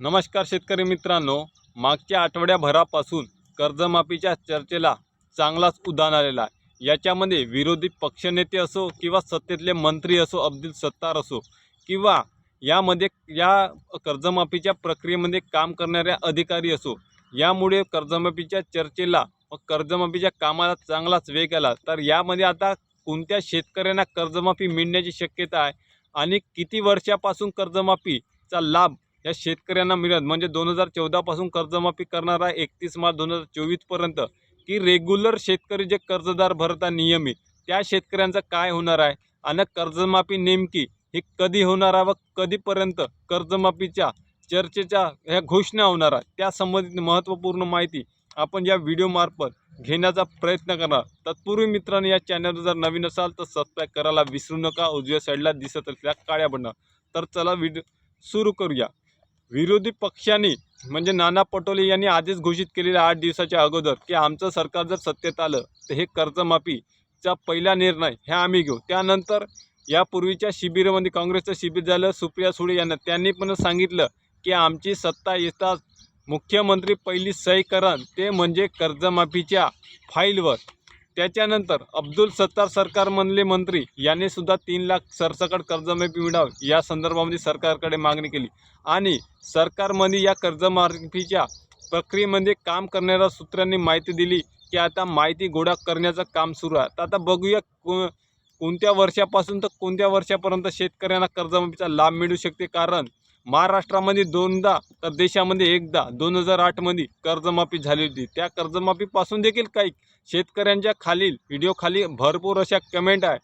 नमस्कार शेतकरी मित्रांनो मागच्या आठवड्याभरापासून कर्जमाफीच्या चर्चेला चांगलाच उदाहरण आलेला आहे. याच्यामध्ये विरोधी पक्षनेते असो किंवा सत्तेतले मंत्री असो अब्दुल सत्तार असो किंवा यामध्ये या कर्जमाफीच्या प्रक्रियेमध्ये काम करणाऱ्या अधिकारी असो यामुळे कर्जमाफीच्या चर्चेला व कर्जमाफीच्या कामाला चांगलाच वेग आला. तर यामध्ये आता कोणत्या शेतकऱ्यांना कर्जमाफी मिळण्याची शक्यता आहे आणि किती वर्षापासून कर्जमाफीचा लाभ या शेतकऱ्यांना मिळत म्हणजे दोन हजार चौदापासून कर्जमाफी करणारा एकतीस मार्च दोन हजार चोवीसपर्यंत की रेग्युलर शेतकरी जे कर्जदार भरता नियमित त्या शेतकऱ्यांचं काय होणार आहे? आणि कर्जमाफी नेमकी ही कधी होणार आहे व कधीपर्यंत कर्जमाफीच्या चर्चेच्या ह्या घोषणा होणार आहे? त्या संबंधित महत्त्वपूर्ण माहिती आपण या व्हिडिओमार्फत घेण्याचा प्रयत्न करणार. तत्पूर्वी मित्रांनो या चॅनलवर जर नवीन असाल तर सबस्क्राईब करायला विसरू नका. उजव्या साईडला दिसत असल्या काळ्या बटन तर चला व्हिडिओ सुरू करूया. विरोधी पक्षांनी म्हणजे नाना पटोले यांनी आधीच घोषित केलेल्या आठ दिवसाच्या अगोदर की आमचं सरकार जर सत्तेत आलं तर हे कर्जमाफीचा पहिला निर्णय हे आम्ही घेऊ. त्यानंतर यापूर्वीच्या शिबिरामध्ये काँग्रेसचं शिबिर झालं सुप्रिया सुळे यांना त्यांनी पण सांगितलं की आमची सत्ता येताच मुख्यमंत्री पहिली सही करण ते म्हणजे कर्जमाफीच्या फाईलवर. त्याच्यानंतर अब्दुल सत्तार सरकार सरकारमधले मंत्री यांनी सुद्धा तीन लाख सरसकट कर्जमाफी मिळावी या संदर्भामध्ये सरकारकडे मागणी केली. आणि सरकारमध्ये या कर्जमाफीच्या प्रक्रियेमध्ये काम करणाऱ्या सूत्रांनी माहिती दिली की आता माहिती गोळा करण्याचं काम सुरू आहे. तर आता बघूया को कोणत्या वर्षापासून तर कोणत्या वर्षापर्यंत शेतकऱ्यांना कर्जमाफीचा लाभ मिळू शकते? कारण महाराष्ट्रामध्ये दोनदा तर देशामध्ये एकदा. दोन हजार आठमध्ये कर्जमाफी झाली होती. त्या कर्जमाफीपासून देखील काही शेतकऱ्यांच्या खालील व्हिडिओखाली भरपूर अशा कमेंट आहे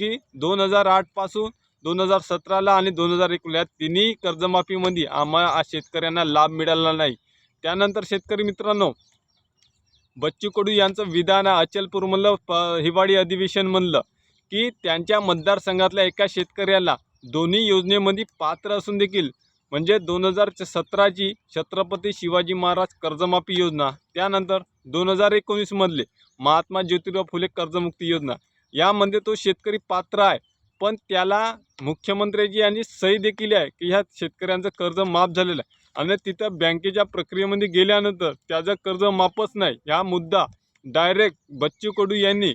की दोन हजार आठपासून दोन हजार सतराला आणि दोन हजार एकोणीला तिन्ही कर्जमाफीमध्ये आम्हाला शेतकऱ्यांना लाभ मिळाला नाही. त्यानंतर शेतकरी मित्रांनो बच्चू कडू यांचं विधान आहे म्हणलं प हिवाळी अधिवेशन म्हणलं की त्यांच्या मतदारसंघातल्या एका शेतकऱ्याला दोन्ही योजनेमध्ये पात्र असून देखील म्हणजे दोन हजार सतराची छत्रपती शिवाजी महाराज कर्जमाफी योजना त्यानंतर दोन हजार एकोणीसमधले महात्मा ज्योतिराव फुले कर्जमुक्ती योजना. यामध्ये तो शेतकरी पात्र आहे पण त्याला मुख्यमंत्र्याची यांनी सही देखील आहे की ह्या शेतकऱ्यांचं कर्ज माफ झालेलं आहे. आणि तिथं बँकेच्या प्रक्रियेमध्ये गेल्यानंतर त्याचं कर्ज माफच नाही. हा मुद्दा डायरेक्ट बच्चू कडू यांनी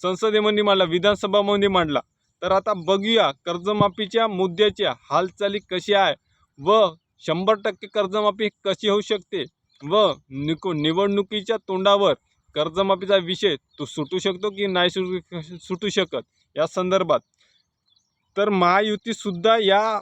संसदेमध्ये मांडला विधानसभामध्ये मांडला. तर आता बघूया कर्जमाफीच्या मुद्द्याच्या हालचाली कशी आहे. व शंभर टक्के कर्जमाफी कशी होऊ शकते? व निको निवडणुकीच्या तोंडावर कर्जमाफीचा विषय तो सुटू शकतो की नाही सुटू सुटू शकत? या संदर्भात. तर महायुतीसुद्धा या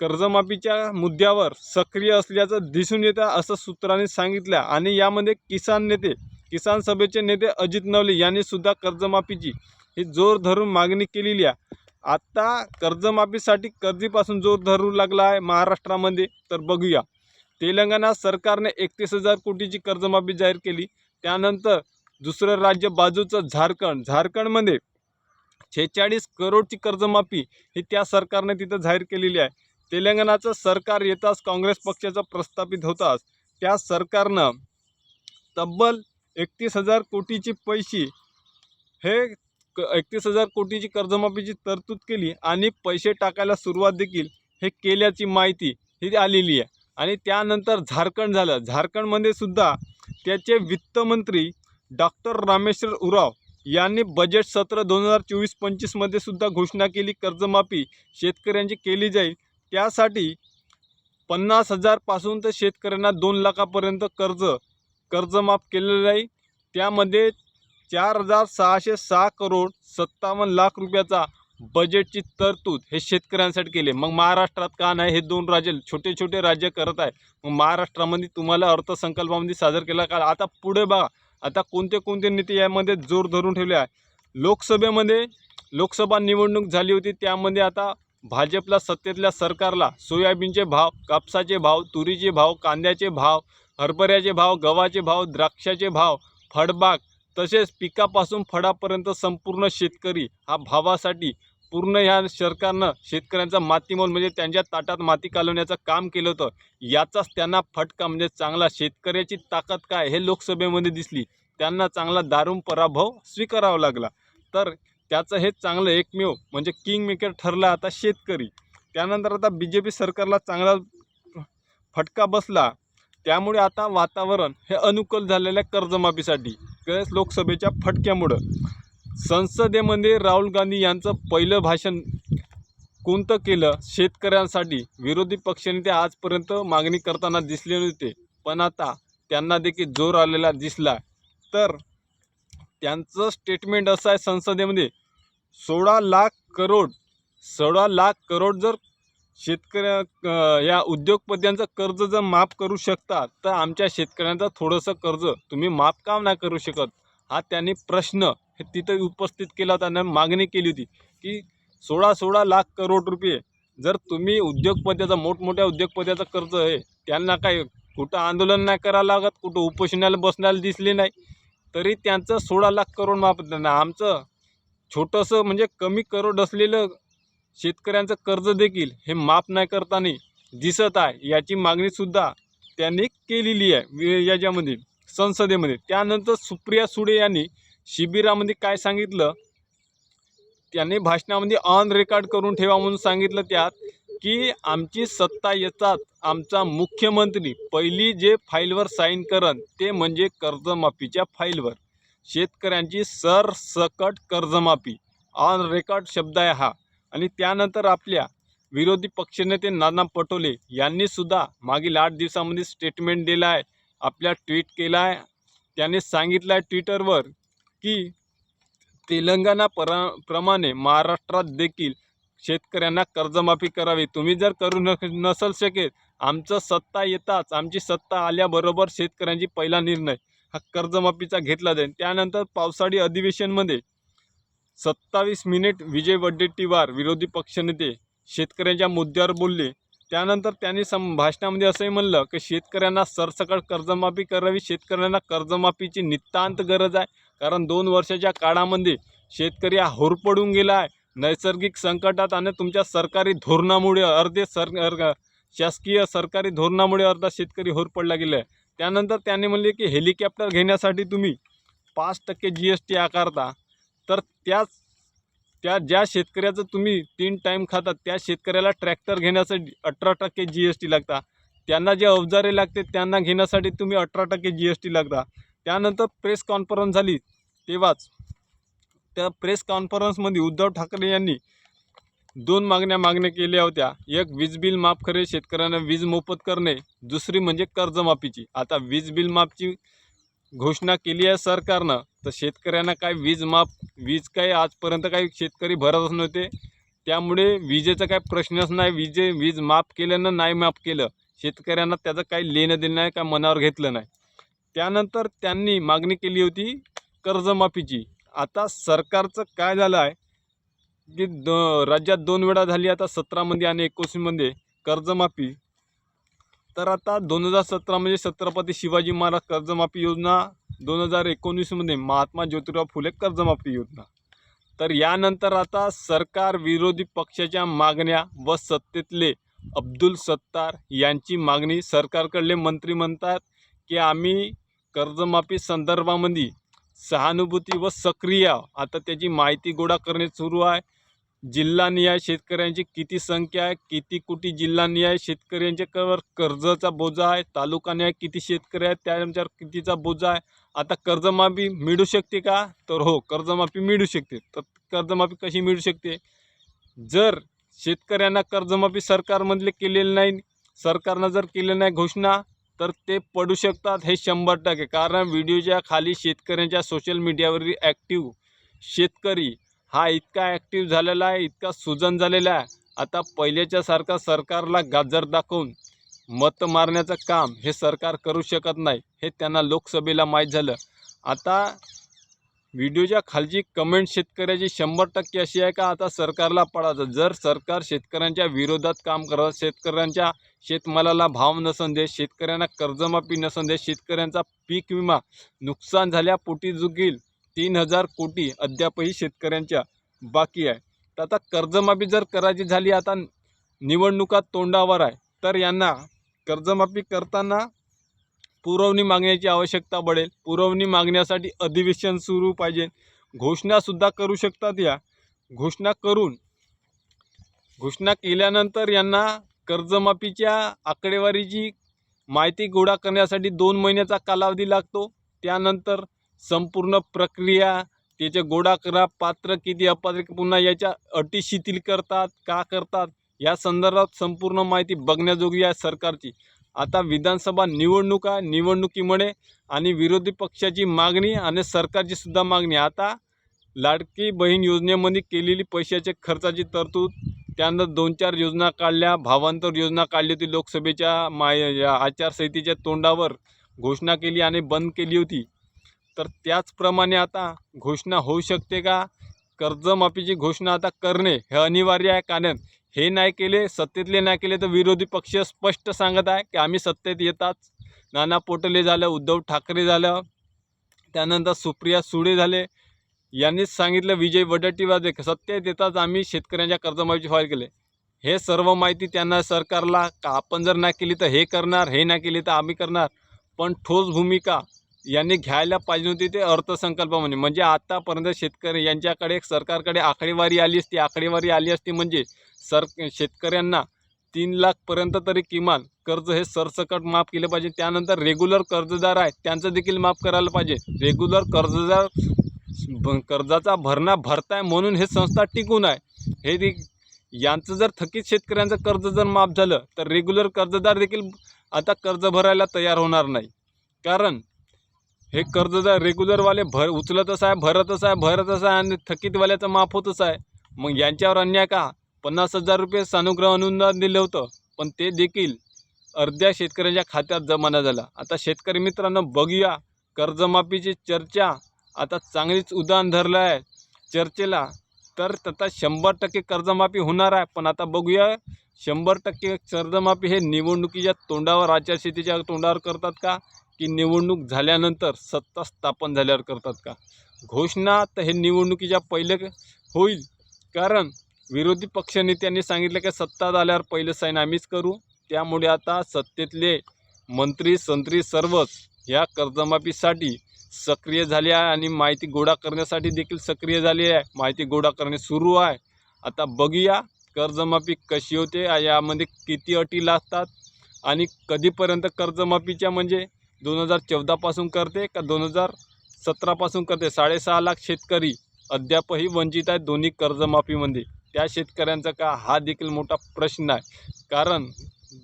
कर्जमाफीच्या मुद्द्यावर सक्रिय असल्याचं दिसून येतं असं सूत्रांनी सांगितलं आणि यामध्ये किसान नेते किसान सभेचे नेते अजित नवले यांनी सुद्धा कर्जमाफीची ही जोर धरून मागणी केलेली आहे. आता कर्जमाफीसाठी कर्जीपासून जोर धरू लागला आहे महाराष्ट्रामध्ये? तर बघूया. तेलंगणा सरकारने एकतीस हजार कोटीची कर्जमाफी जाहीर केली. त्यानंतर दुसरं राज्य बाजूचं झारखंड. झारखंडमध्ये छेचाळीस करोडची कर्जमाफी ही त्या सरकारने तिथं जाहीर केलेली आहे. तेलंगणाचं सरकार येताच काँग्रेस पक्षाचं प्रस्थापित होताच. त्या सरकारनं तब्बल एकतीस हजार कोटीची पैसे हे क एकतीस हजार कोटीची कर्जमाफीची तरतूद केली आणि पैसे टाकायला सुरुवात देखील हे केल्याची माहिती ही आलेली आहे. आणि त्यानंतर झारखंड झालं. झारखंडमध्ये सुद्धा त्याचे वित्तमंत्री डॉक्टर रामेश्वर उराव यांनी बजेट सत्र दोन हजार चोवीस पंचवीसमध्ये सुद्धा घोषणा केली कर्जमाफी शेतकऱ्यांची केली जाईल. त्यासाठी पन्नास हजारपासून तर शेतकऱ्यांना दोन लाखापर्यंत कर्ज कर्जमाफ केलेलं जाईल. त्यामध्ये चार हजार सहाशे सहा करोड सत्तावन्न लाख रुपयाचा बजेटची तरतूद हे शेतकऱ्यांसाठी केले मग महाराष्ट्रात का नाही? हे दोन राज्य छोटे छोटे राज्य करत आहे मग महाराष्ट्रामध्ये तुम्हाला अर्थसंकल्पामध्ये सादर केला का? आता पुढे बघा. आता कोणते कोणते नेते यामध्ये जोर धरून ठेवले आहे? लोकसभेमध्ये लोकसभा निवडणूक झाली होती. त्यामध्ये आता भाजपला सत्तेतल्या सरकारला सोयाबीनचे भाव कापसाचे भाव तुरीचे भाव कांद्याचे भाव हरभऱ्याचे भाव गव्हाचे भाव द्राक्षाचे भाव फळबाग तसेच पिकापासून फळापर्यंत संपूर्ण शेतकरी हा भावासाठी पूर्ण ह्या सरकारनं शेतकऱ्यांचा मातीमोल म्हणजे त्यांच्या ताटात माती कालवण्याचं काम केलं होतं. याचाच त्यांना फटका म्हणजे चांगला शेतकऱ्याची ताकद काय हे लोकसभेमध्ये दिसली. त्यांना चांगला दारुण पराभव स्वीकारावा लागला. तर त्याचं हे चांगलं एकमेव म्हणजे किंग मेकर ठरला आता शेतकरी. त्यानंतर आता बी जे पी सरकारला चांगला फटका बसला. त्यामुळे आता वातावरण हे अनुकूल झालेल्या कर्जमाफीसाठी लोकसभेच्या फटक्यामुळं. संसदेमध्ये राहुल गांधी यांचं पहिलं भाषण कोणतं केलं? शेतकऱ्यांसाठी विरोधी पक्षनेते आजपर्यंत मागणी करताना दिसले नव्हते पण आता त्यांना देखील जोर आलेला दिसला. तर त्यांचं स्टेटमेंट असं आहे संसदेमध्ये सोळा लाख करोड सोळा लाख करोड जर शेतकऱ्या या उद्योगपत्यांचं कर्ज जर माफ करू शकता तर आमच्या शेतकऱ्यांचं थोडंसं कर्ज तुम्ही माफ का नाही करू शकत? हा त्यांनी प्रश्न हे तिथं उपस्थित केला होता आणि मागणी केली होती की सोळा सोळा लाख करोड रुपये जर तुम्ही उद्योगपत्याचं मोठमोठ्या उद्योगपत्याचं कर्ज आहे त्यांना काय कुठं आंदोलन नाही करावं लागत कुठं उपोषणाला बसण्याला दिसले नाही तरी त्यांचं सोळा लाख करोड माफ आमचं छोटंसं म्हणजे कमी करोड असलेलं शेतकऱ्यांचं कर्ज देखील हे माफ नाही करताना दिसत आहे याची मागणीसुद्धा त्यांनी केलेली आहे याच्यामध्ये संसदेमध्ये. त्यानंतर सुप्रिया सुळे यांनी शिबिरामध्ये काय सांगितलं? त्यांनी भाषणामध्ये ऑन रेकॉर्ड करून ठेवा म्हणून सांगितलं त्यात की आमची सत्ता येतात आमचा मुख्यमंत्री पहिली जे फाईलवर साईन करन ते म्हणजे कर्जमाफीच्या फाईलवर. शेतकऱ्यांची सरसकट कर्जमाफी. ऑन रेकॉर्ड शब्द आहे हा. आणि त्यानंतर आपल्या विरोधी पक्षनेते नाना पटोले यांनी सुद्धा मागील आठ दिवसामध्ये स्टेटमेंट दिलं आहे. आपल्या ट्विट केला आहे. त्याने सांगितलं आहे ट्विटरवर की तेलंगणा परा प्रमाणे महाराष्ट्रात देखील शेतकऱ्यांना कर्जमाफी करावी. तुम्ही जर करू न नसल शकेल आमचं सत्ता येताच आमची सत्ता आल्याबरोबर शेतकऱ्यांची पहिला निर्णय हा कर्जमाफीचा घेतला जाईल. त्यानंतर पावसाळी अधिवेशनमध्ये सत्तावीस मिनिट विजय वडेट्टीवार विरोधी पक्षनेते शेतकऱ्यांच्या मुद्द्यावर बोलले. त्यानंतर त्यांनी सं भाषणामध्ये असंही म्हणलं की शेतकऱ्यांना सरसकट कर्जमाफी करावी शेतकऱ्यांना कर्जमाफीची नितांत गरज आहे. कारण दोन वर्षाच्या काळामध्ये शेतकरी हा होरपडून गेला आहे नैसर्गिक संकटात आणि तुमच्या सरकारी धोरणामुळे अर्धे सर अर- शासकीय सरकारी धोरणामुळे अर्धा शेतकरी होरपडला गेला आहे त्यानंतर त्यांनी म्हणले की हेलिकॉप्टर घेण्यासाठी तुम्ही पाच टक्के जी एस टी आकारता. तर त्याच त्या ज्या शेतकऱ्याचं तुम्ही तीन टाईम खातात त्या शेतकऱ्याला ट्रॅक्टर घेण्यासाठी अठरा टक्के जी एस टी लागता. त्यांना जे अवजारे लागते त्यांना घेण्यासाठी तुम्ही अठरा टक्के जी एस टी लागता. त्यानंतर प्रेस कॉन्फरन्स झाली तेव्हाच त्या प्रेस कॉन्फरन्समध्ये उद्धव ठाकरे यांनी दोन मागण्या मागण्या केल्या होत्या. एक वीज बिल माफ करे शेतकऱ्यांना वीज मोफत करणे. दुसरी म्हणजे कर्जमाफीची. आता वीज बिल माफची घोषणा केली आहे सरकारनं तर शेतकऱ्यांना काय वीज माफ वीज काय आजपर्यंत काही शेतकरी भरतच नव्हते. त्यामुळे विजेचा काही प्रश्नच नाही विजे वीज माफ केल्यानं नाही माफ केलं. शेतकऱ्यांना त्याचं काही लेणं देणं नाही का मनावर घेतलं नाही. त्यानंतर त्यांनी मागणी केली होती कर्जमाफीची. आता सरकारचं काय झालं आहे की द राज्यात दोन वेळा झाली आता सतरामध्ये आणि एकोणीसमध्ये कर्जमाफी. तर आता दोन हजार सतरामध्ये म्हणजे छत्रपती शिवाजी महाराज कर्जमाफी योजना दोन हजार एकोणीसमध्ये महात्मा ज्योतिराव फुले कर्जमाफी योजना. तर यानंतर आता सरकार विरोधी पक्षाच्या मागण्या व सत्तेतले अब्दुल सत्तार यांची मागणी सरकारकडले मंत्री म्हणतात की आम्ही कर्जमाफी संदर्भामध्ये सहानुभूती व सक्रिय आता त्याची माहिती गोळा करणे सुरू आहे. जिल्हानिहाय शेतकऱ्यांची किती संख्या आहे किती कोटी जिल्हानिहाय शेतकऱ्यांच्या कवर कर्जाचा बोजा आहे तालुकानिहाय किती शेतकरी आहेत त्यांच्यावर कितीचा बोजा आहे. आता कर्जमाफी मिळू शकते का? तर हो कर्जमाफी मिळू शकते. तर कर्जमाफी कशी मिळू शकते? जर शेतकऱ्यांना कर्जमाफी सरकारमधले केलेली नाही सरकारनं जर केले नाही घोषणा तर ते पडू शकतात हे शंभर टक्के. कारण व्हिडिओच्या खाली शेतकऱ्यांच्या सोशल मीडियावरील ॲक्टिव्ह शेतकरी हा इतका ॲक्टिव्ह झालेला आहे इतका सुजन झालेला आहे. आता पहिल्याच्यासारखा सरकारला गाजर दाखवून मत मारण्याचं काम हे सरकार करू शकत नाही हे त्यांना लोकसभेला माहीत झालं. आता व्हिडिओच्या खालची कमेंट शेतकऱ्याची शंभर टक्के अशी आहे का आता सरकारला पडायचं जर सरकार शेतकऱ्यांच्या विरोधात काम करत शेतकऱ्यांच्या शेतमालाला भाव नसन देत शेतकऱ्यांना कर्जमाफी नसन देत शेतकऱ्यांचा पीक विमा नुकसान झाल्या पोटी जुगील तीन हजार कोटी अद्यापही शेतकऱ्यांच्या बाकी आहे. तर आता कर्जमाफी जर करायची झाली आता निवडणुका तोंडावर आहे तर यांना कर्जमाफी करताना पुरवणी मागण्याची आवश्यकता पडेल. पुरवणी मागण्यासाठी अधिवेशन सुरू पाहिजे. घोषणासुद्धा करू शकतात या. घोषणा करून घोषणा केल्यानंतर यांना कर्जमाफीच्या आकडेवारीची माहिती गोळा करण्यासाठी दोन महिन्याचा कालावधी लागतो. त्यानंतर संपूर्ण प्रक्रिया त्याचे गोडा करा पात्र किती अपात्र पुन्हा याच्या अटी शिथिल करतात का करतात या संदर्भात संपूर्ण माहिती बघण्याजोगी आहे सरकारची. आता विधानसभा निवडणुका निवडणुकीमुळे आणि विरोधी पक्षाची मागणी आणि सरकारची सुद्धा मागणी. आता लाडकी बहीण योजनेमध्ये केलेली पैशाच्या खर्चाची तरतूद त्यानंतर दोन चार योजना काढल्या भावांतर योजना काढली होती लोकसभेच्या माय या आचारसंहितेच्या तोंडावर घोषणा केली आणि बंद केली होती. तर त्याचप्रमाणे आता घोषणा होऊ शकते का? कर्जमाफीची घोषणा आता करणे हे अनिवार्य आहे. कारण हे नाही केले सत्तेतले नाही केले तर विरोधी पक्ष स्पष्ट सांगत आहे की आम्ही सत्तेत येताच. नाना पोटले झालं उद्धव ठाकरे झालं त्यानंतर सुप्रिया सुळे झाले. यांनीच सांगितलं विजय वडट्टीवादे सत्तेत येताच आम्ही शेतकऱ्यांच्या कर्जमाफीची फाईल केले. हे सर्व माहिती त्यांना सरकारला का आपण जर नाही केली तर हे करणार हे नाही केली तर आम्ही करणार. पण ठोस भूमिका यांनी घ्यायला पाहिजे होती ते अर्थसंकल्प म्हणजे म्हणजे आतापर्यंत शेतकरी यांच्याकडे सरकारकडे आकडेवारी आली असती आकडेवारी आली असती म्हणजे सर शेतकऱ्यांना तीन लाखपर्यंत तरी किमान कर्ज हे सरसकट माफ केलं पाहिजे. त्यानंतर रेग्युलर कर्जदार आहे त्यांचं देखील माफ करायला पाहिजे. रेग्युलर कर्जदार कर्जाचा भरणा भरताय म्हणून हे संस्था टिकून आहे. हे दे यांचं जर थकीत शेतकऱ्यांचं कर्ज जर माफ झालं तर रेग्युलर कर्जदार देखील आता कर्ज भरायला तयार होणार नाही. कारण हे कर्जदार रेग्युलरवाले भर उचलतच आहे भरतच आहे भरतच आहे आणि थकीतवाल्याचं माफ होतच आहे. मग यांच्यावर अन्याय का? पन्नास हजार रुपये सानुग्रह अनुदान दिलं होतं पण ते देखील अर्ध्या शेतकऱ्यांच्या खात्यात जमा झाला. आता शेतकरी मित्रांनो बघूया. कर्जमाफीची चर्चा आता चांगलीच उदाहरण धरलं आहे चर्चेला तर आता शंभर टक्के कर्जमाफी होणार आहे पण आता बघूया. शंभर टक्के कर्जमाफी हे निवडणुकीच्या तोंडावर आचारसंहितेच्या तोंडावर करतात का? की निवडणूक झाल्यानंतर सत्ता स्थापन झाल्यावर करतात का? घोषणा तर हे निवडणुकीच्या पहिले होईल. कारण विरोधी पक्षनेत्यांनी सांगितलं की सत्ता झाल्यावर पहिलं साईन आम्हीच करू. त्यामुळे आता सत्तेतले मंत्री संत्री सर्वच या कर्जमाफीसाठी सक्रिय झाले आहे आणि माहिती गोळा करण्यासाठी देखील सक्रिय झाली आहे. माहिती गोळा करणे सुरू आहे. आता बघूया कर्जमाफी कशी होते यामध्ये किती अटी लागतात आणि कधीपर्यंत कर्जमाफीच्या म्हणजे दोन हजार चौदापासून करते का दोन हजार सतरापासून करते? साडेसहा लाख शेतकरी अद्यापही वंचित आहेत दोन्ही कर्जमाफीमध्ये. त्या शेतकऱ्यांचा का? हा देखील मोठा प्रश्न आहे. कारण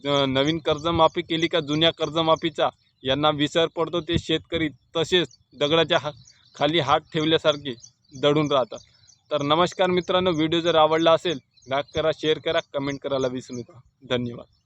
ज- नवीन कर्जमाफी केली का जुन्या कर्जमाफीचा? यांना विसर पडतो ते शेतकरी. तसेच दगडाच्या हा खाली हात ठेवल्यासारखे दडून राहतात. तर नमस्कार मित्रांनो व्हिडिओ जर आवडला असेल लाईक करा शेअर करा कमेंट करायला विसरू नका. धन्यवाद.